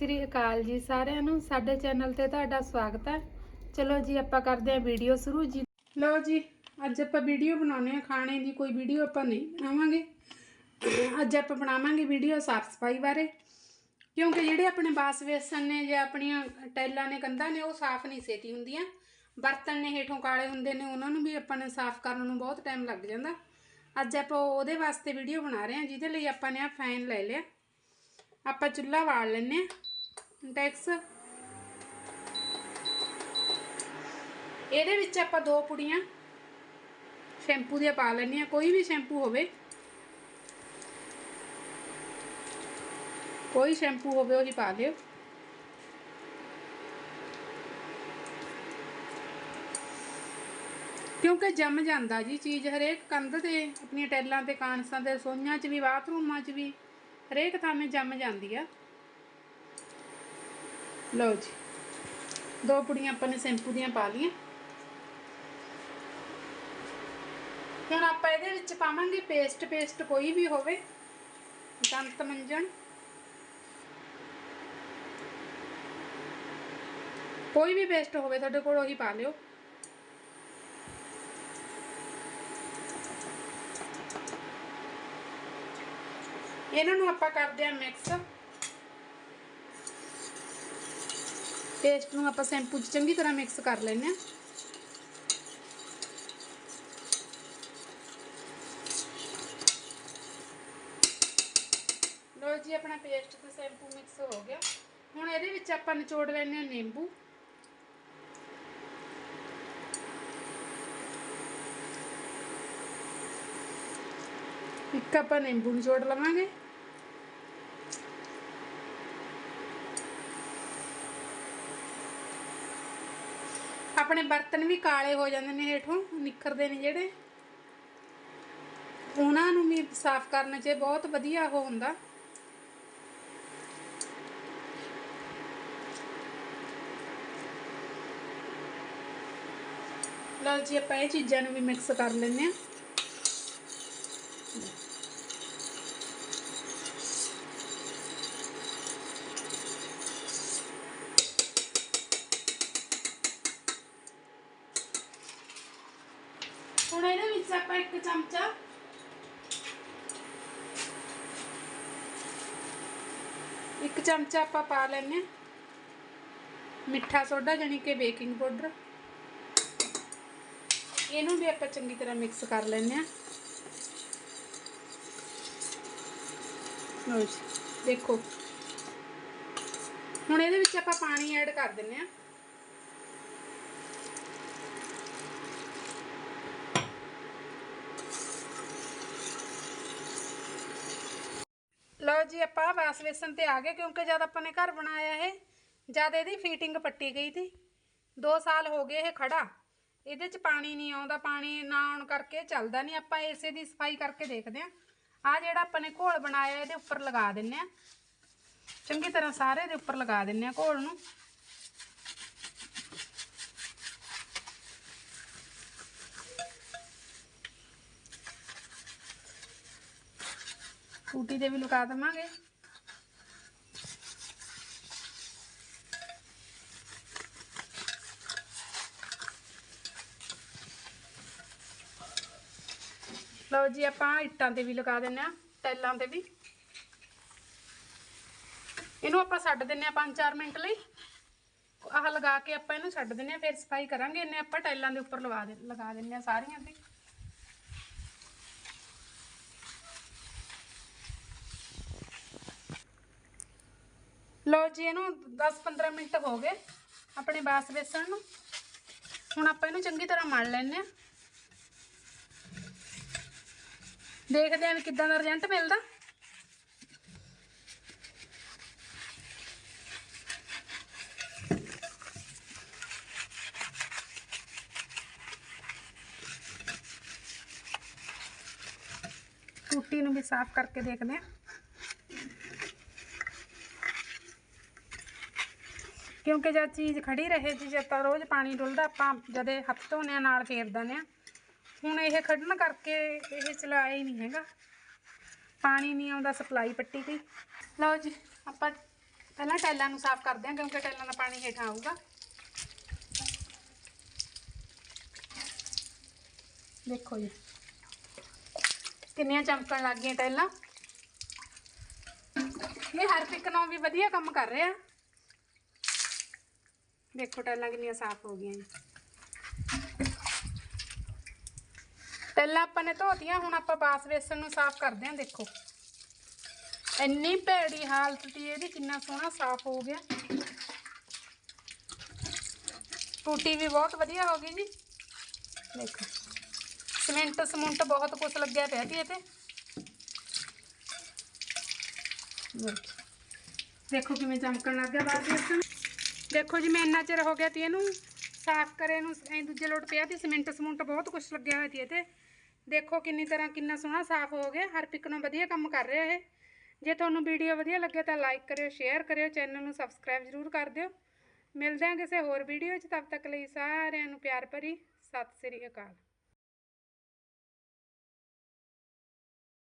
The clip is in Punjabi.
ਸ੍ਰੀ ਅਕਾਲ ਜੀ ਸਾਰਿਆਂ ਨੂੰ। ਸਾਡੇ ਚੈਨਲ ਤੇ ਤੁਹਾਡਾ ਸਵਾਗਤ ਹੈ। ਚਲੋ ਜੀ, ਆਪਾਂ ਕਰਦੇ ਹਾਂ ਵੀਡੀਓ ਸ਼ੁਰੂ ਜੀ। ਲਓ ਜੀ, ਅੱਜ ਆਪਾਂ ਵੀਡੀਓ ਬਣਾਉਣੇ ਆ ਖਾਣੇ ਦੀ ਕੋਈ ਵੀਡੀਓ ਆਪਾਂ ਨਹੀਂ ਬਣਾਵਾਂਗੇ। ਅੱਜ ਆਪਾਂ ਬਣਾਵਾਂਗੇ ਵੀਡੀਓ ਸਾਫ਼ ਸਫ਼ਾਈ ਬਾਰੇ। ਕਿਉਂਕਿ ਜਿਹੜੇ ਆਪਣੇ ਬਾਸ ਵੇਸਣ ਨੇ ਜਾਂ ਆਪਣੀਆਂ ਟੈਲਾਂ ਨੇ, ਕੰਧਾਂ ਨੇ, ਉਹ ਸਾਫ਼ ਨਹੀਂ ਸੇਤੀ ਹੁੰਦੀਆਂ। ਬਰਤਨ ਨੇ ਹੇਠੋਂ ਕਾਲੇ ਹੁੰਦੇ ਨੇ, ਉਹਨਾਂ ਨੂੰ ਵੀ ਆਪਾਂ ਨੇ ਸਾਫ਼ ਕਰਨ ਨੂੰ ਬਹੁਤ ਟਾਈਮ ਲੱਗ ਜਾਂਦਾ। ਅੱਜ ਆਪਾਂ ਉਹਦੇ ਵਾਸਤੇ ਵੀਡੀਓ ਬਣਾ ਰਹੇ ਹਾਂ, ਜਿਹਦੇ ਲਈ ਆਪਾਂ ਨੇ ਆ ਫੈਨ ਲੈ ਲਿਆ। ਆਪਾਂ ਚੁੱਲ੍ਹਾ ਵਾਲ ਲੈਨੇ ਆ ਟੈਕਸ ਇਹਦੇ ਵਿੱਚ ਆਪਾਂ ਦੋ ਪੁੜੀਆਂ। ਸ਼ੈਂਪੂ ਦੀਆਂ ਪਾ ਲੈਣੀਆਂ ਕੋਈ ਵੀ ਸ਼ੈਂਪੂ ਹੋਵੇ। ਕੋਈ ਸ਼ੈਂਪੂ ਹੋਵੇ, ਉਹੀ ਪਾ ਦਿਓ। ਕਿਉਂਕਿ ਜੰਮ ਜਾਂਦਾ ਜੀ ਚੀਜ਼ ਹਰੇਕ ਕੰਧ ਤੇ, ਆਪਣੀਆਂ ਟੈਲਾਂ ਤੇ, ਕਾਂਸਾਂ ਤੇ ਰਸੋਈਆਂ 'ਚ ਵੀ, ਬਾਥਰੂਮਾਂ 'ਚ ਵੀ, ਹਰੇਕ ਥਾਵੇਂ ਜੰਮ ਜਾਂਦੀ ਆ। ਲਓ ਜੀ। ਦੋ ਪੁੜੀਆਂ ਆਪਾਂ ਨੇ ਸ਼ੈਂਪੂ ਦੀਆਂ ਪਾ ਲਈਆਂ। ਹੁਣ ਆਪਾਂ ਇਹਦੇ ਵਿੱਚ ਪਾਵਾਂਗੇ ਪੇਸਟ ਪੇਸਟ ਕੋਈ ਵੀ ਹੋਵੇ। ਦੰਤ ਮੰਜਣ। ਕੋਈ ਵੀ ਪੇਸਟ ਹੋਵੇ ਤੁਹਾਡੇ ਕੋਲ ਉਹੀ ਪਾ ਲਿਓ। ਇਹਨਾਂ ਨੂੰ ਆਪਾਂ ਕਰਦੇ ਆ ਮਿਕਸ। ਪੇਸਟ ਨੂੰ ਆਪਾਂ ਸ਼ੈਂਪੂ 'ਚ ਚੰਗੀ ਤਰ੍ਹਾਂ ਮਿਕਸ ਕਰ ਲੈਂਦੇ ਆ ਲੋ ਜੀ, ਆਪਣਾ ਪੇਸਟ ਤੇ ਸ਼ੈਂਪੂ ਮਿਕਸ ਹੋ ਗਿਆ। ਹੁਣ ਇਹਦੇ ਵਿੱਚ ਆਪਾਂ ਨਿਚੋੜ ਲੈਣੇ ਆ ਨਿੰਬੂ। ਇੱਕ ਆਪਾਂ ਨਿੰਬੂ ਨਿਚੋੜ ਲਵਾਂਗੇ। ਆਪਣੇ ਬਰਤਨ ਵੀ ਕਾਲੇ ਹੋ ਜਾਂਦੇ ਨੇ ਹੇਠੋਂ, ਨਿਖਰਦੇ ਨੇ ਜਿਹੜੇ। ਉਹਨਾਂ ਨੂੰ ਵੀ ਸਾਫ਼ ਕਰਨ 'ਚ ਬਹੁਤ ਵਧੀਆ ਉਹ ਹੁੰਦਾ। ਲਓ ਜੀ, ਆਪਾਂ ਇਹ ਚੀਜ਼ਾਂ ਨੂੰ ਵੀ ਮਿਕਸ ਕਰ ਲੈਂਦੇ ਆ ਹੁਣ ਇਹਦੇ ਵਿੱਚ ਆਪਾਂ ਇੱਕ ਚਮਚਾ। ਇੱਕ ਚਮਚਾ ਆਪਾਂ ਪਾ ਲੈਨੇ ਆ ਮਿੱਠਾ ਸੋਡਾ ਜਾਨੀ ਕਿ ਬੇਕਿੰਗ ਪਾਊਡਰ। ਇਹਨੂੰ ਵੀ ਆਪਾਂ ਚੰਗੀ ਤਰ੍ਹਾਂ ਮਿਕਸ ਕਰ ਲੈਨੇ ਆ ਲਓ ਜੀ, ਦੇਖੋ। ਹੁਣ ਇਹਦੇ ਵਿੱਚ ਆਪਾਂ ਪਾਣੀ ਐਡ ਕਰ ਦਿੰਨੇ ਆ ਲਓ ਜੀ ਆਪਾਂ ਵਾਸ ਵੇਸਨ ਤੇ ਆ ਗਏ ਕਿਉਂਕਿ ਜਦ ਆਪਾਂ ਨੇ ਘਰ ਬਣਾਇਆ ਇਹ, ਜਦ ਇਹਦੀ ਫੀਟਿੰਗ ਪੱਟੀ ਗਈ ਸੀ। 2 ਸਾਲ ਹੋ ਗਏ ਇਹ ਖੜਾ। ਇਹਦੇ ਚ ਪਾਣੀ ਨਹੀਂ ਆਉਂਦਾ, ਪਾਣੀ ਨਾ ਆਉਣ ਕਰਕੇ ਚੱਲਦਾ ਨਹੀਂ। ਆਪਾਂ ਇਸੇ ਦੀ ਸਫ਼ਾਈ ਕਰਕੇ ਦੇਖਦੇ ਆਂ ਆ ਜਿਹੜਾ ਆਪਾਂ ਨੇ ਘੋਲ ਬਣਾਇਆ, ਇਹਦੇ ਉੱਪਰ ਲਗਾ ਦਿੰਨੇ ਆ ਚੰਗੀ ਤਰ੍ਹਾਂ ਸਾਰੇ ਦੇ ਉੱਪਰ ਲਗਾ ਦਿੰਨੇ ਆ ਘੋਲ ਨੂੰ। ਟੂਟੀ ਤੇ ਵੀ ਲਗਾ ਦੇਵਾਂਗੇ। ਲਓ ਜੀ, ਆਪਾਂ ਇੱਟਾਂ ਤੇ ਵੀ ਲਗਾ ਦਿੰਨੇ ਆ ਟੈਲਾਂ ਤੇ ਵੀ। ਇਹਨੂੰ ਆਪਾਂ ਛੱਡ ਦਿੰਨੇ ਆ 5-4 ਮਿੰਟ ਲਈ। ਆਹ ਲਗਾ ਕੇ ਆਪਾਂ ਇਹਨੂੰ ਛੱਡ ਦਿੰਨੇ ਆ ਫਿਰ ਸਫ਼ਾਈ ਕਰਾਂਗੇ, ਇਹਨੇ ਆਪਾਂ ਟੈਲਾਂ ਦੇ ਉੱਪਰ ਲਗਾ ਦੇ, ਲਗਾ ਦਿੰਨੇ ਆ ਸਾਰੀਆਂ ਤੇ। ਲਓ ਜੀ, ਇਹਨੂੰ 10-15 ਮਿੰਟ ਹੋ ਗਏ ਆਪਣੇ ਬਾਸ ਵੇਸਣ ਨੂੰ। ਹੁਣ ਆਪਾਂ ਇਹਨੂੰ ਚੰਗੀ ਤਰ੍ਹਾਂ ਮਲ ਲੈਣੇ ਆ ਦੇਖਦੇ ਆਂ ਵੀ ਕਿੱਦਾਂ ਦਾ ਰਿਜ਼ਲਟ ਮਿਲਦਾ। ਟੂਟੀ ਨੂੰ ਵੀ ਸਾਫ਼ ਕਰਕੇ ਦੇਖਦੇ ਆਂ ਕਿਉਂਕਿ ਜਦ ਚੀਜ਼ ਖੜੀ ਰਹੇ ਜੀ, ਜਦ ਤਾਂ ਰੋਜ਼ ਪਾਣੀ ਡੁੱਲਦਾ, ਆਪਾਂ ਜਦੇ ਹੱਥ ਧੋਨੇ ਨਾਲ ਫੇਰ ਦਿੰਦੇ ਆ ਹੁਣ ਇਹ ਖੜਨ ਕਰਕੇ ਇਹ ਚਲਾਇਆ ਹੀ ਨਹੀਂ ਹੈਗਾ। ਪਾਣੀ ਨਹੀਂ ਆਉਂਦਾ ਸਪਲਾਈ ਪੱਟੀ ਦੀ ਲਓ ਜੀ, ਆਪਾਂ ਪਹਿਲਾਂ ਟੈਲਾਂ ਨੂੰ ਸਾਫ਼ ਕਰਦੇ ਹਾਂ, ਕਿਉਂਕਿ ਟੈਲਾਂ ਦਾ ਪਾਣੀ ਹੇਠਾਂ ਆਊਗਾ। ਦੇਖੋ ਜੀ, ਕਿੰਨੀਆਂ ਚਮਕਣ ਲੱਗ ਗਈਆਂ ਟੈਲਾਂ। ਇਹ ਹਰਪਿਕ ਨੂੰ ਵੀ ਵਧੀਆ ਕੰਮ ਕਰ ਰਿਹਾ। ਦੇਖੋ ਟੈਲਾਂ ਕਿੰਨੀਆਂ ਸਾਫ਼ ਹੋ ਗਈਆਂ ਜੀ ਟੈਲਾਂ ਆਪਾਂ ਨੇ ਧੋਤੀਆਂ, ਹੁਣ ਆਪਾਂ ਬਾਸ ਵੇਸਣ ਨੂੰ ਸਾਫ਼ ਕਰਦੇ ਹਾਂ, ਦੇਖੋ। ਇੰਨੀ ਭੈੜੀ ਹਾਲਤ ਸੀ ਇਹਦੀ, ਕਿੰਨਾ ਸੋਹਣਾ ਸਾਫ਼ ਹੋ ਗਿਆ। ਟੂਟੀ ਵੀ ਬਹੁਤ ਵਧੀਆ ਹੋ ਗਈ ਜੀ। ਦੇਖੋ, ਸਿਮੈਂਟ ਸਮੁੰਟ ਬਹੁਤ ਕੁਛ ਲੱਗਿਆ ਪਿਆ ਸੀ ਇਹ ਤੇ ਦੇਖੋ। ਦੇਖੋ ਕਿਵੇਂ ਚਮਕਣ ਲੱਗ ਗਿਆ ਬਾਅਦ ਵਿੱਚ ਦੇਖੋ ਜੀ, ਮੈਂ ਇੰਨਾ ਚਿਰ ਹੋ ਗਿਆ ਤੀ ਇਹਨੂੰ ਸਾਫ਼ ਕਰੇ ਨੂੰ, ਐ ਦੂਜੇ ਲੋਟ ਪਿਆ ਤੇ ਸਿਮੈਂਟ ਸਮੁੰਟ ਬਹੁਤ ਕੁਛ ਲੱਗਿਆ ਹੋਇਆ ਤੀ ਇਹ ਦੇਖੋ ਕਿੰਨੀ ਤਰ੍ਹਾਂ ਕਿੰਨਾ ਸੋਹਣਾ ਸਾਫ਼ ਹੋ ਗਿਆ ਹਰ ਪਿਕ ਨੂੰ ਵਧੀਆ ਕੰਮ ਕਰ ਰਿਹਾ ਇਹ। ਜੇ ਤੁਹਾਨੂੰ ਵੀਡੀਓ ਵਧੀਆ ਲੱਗੇ ਤਾਂ ਲਾਈਕ ਕਰਿਓ ਸ਼ੇਅਰ ਕਰਿਓ ਚੈਨਲ ਨੂੰ ਸਬਸਕ੍ਰਾਈਬ ਜ਼ਰੂਰ ਕਰ ਦਿਓ। ਮਿਲਦੇ ਹਾਂ ਕਿਸੇ ਹੋਰ ਵੀਡੀਓ 'ਚ ਤਦ ਤੱਕ ਲਈ ਸਾਰਿਆਂ ਨੂੰ ਪਿਆਰ ਭਰੀ, ਸਤਿ ਸ੍ਰੀ ਅਕਾਲ।